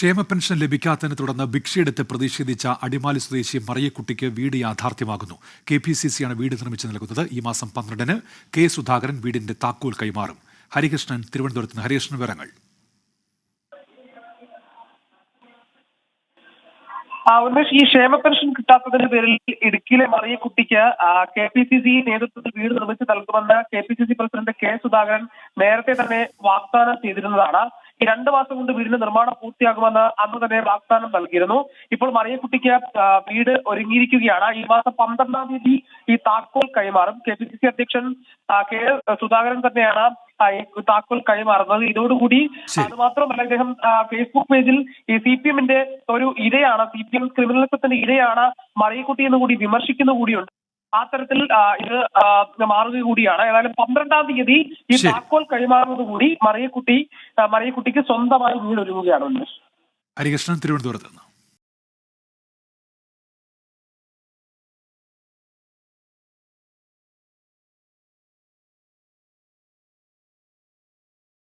ക്ഷേമ പെൻഷൻ ലഭിക്കാത്തതിനെ തുടർന്ന് ഭിക്ഷയെടുത്ത് പ്രതിഷേധിച്ച അടിമാലി സ്വദേശി മറിയക്കുട്ടിക്ക് വീട് യാഥാർത്ഥ്യമാകുന്നു. കെ പി സി സിയാണ് വീട് നിർമ്മിച്ചു നൽകുന്നത്. ഈ മാസം പന്ത്രണ്ടിന് കെ സുധാകരൻ വീടിന്റെ താക്കോൽ കൈമാറും. ഹരികൃഷ്ണൻ തിരുവനന്തപുരത്ത് നിന്ന്. ഹരികൃഷ്ണൻ വിവരങ്ങൾ. ഉമേഷ് ഈ ക്ഷേമ പെൻഷൻ കിട്ടാത്തതിന്റെ പേരിൽ ഇടുക്കിയിലെ മറിയക്കുട്ടിക്ക് കെ പി സി സി നേതൃത്വത്തിൽ വീട് നിർമ്മിച്ച് നൽകുമെന്ന് K P C C president K Sudhakaran നേരത്തെ തന്നെ വാഗ്ദാനം ചെയ്തിരുന്നതാണ്. രണ്ട് മാസം കൊണ്ട് വീടിന്റെ നിർമ്മാണം പൂർത്തിയാകുമെന്ന് അന്ന് തന്നെ വാഗ്ദാനം നൽകിയിരുന്നു. ഇപ്പോൾ മറിയക്കുട്ടിക്ക് വീട് ഒരുങ്ങിയിരിക്കുകയാണ്. ഈ മാസം പന്ത്രണ്ടാം തീയതി ഈ താക്കോൽ കൈമാറും. കെ പി സി സി അധ്യക്ഷൻ കെ സുധാകരൻ തന്നെയാണ് താക്കോൽ കൈമാറുന്നത്. ഇതോടുകൂടി. അത് മാത്രമല്ല ഇദ്ദേഹം ആ, ഫേസ്ബുക്ക് പേജിൽ ഈ സി പി എമ്മിന്റെ ഒരു ഇരയാണ് സി പി എം ക്രിമിനലിസത്തിന്റെ ഇരയാണ് മറിയക്കുട്ടി എന്ന് കൂടി വിമർശിക്കുന്ന കൂടിയുണ്ട്. ആ തരത്തിൽ ഇത് മാറുക കൂടിയാണ്. ഏതായാലും പന്ത്രണ്ടാം തീയതി ഈ. താക്കോൽ കൈമാറുന്നത് കൂടി മറിയക്കുട്ടി മറിയക്കുട്ടിക്ക് സ്വന്തമായി വീട് ഒരുങ്ങുകയാണ് ഹരികൃഷ്ണൻ തിരുവനന്തപുരത്ത് നിന്ന്.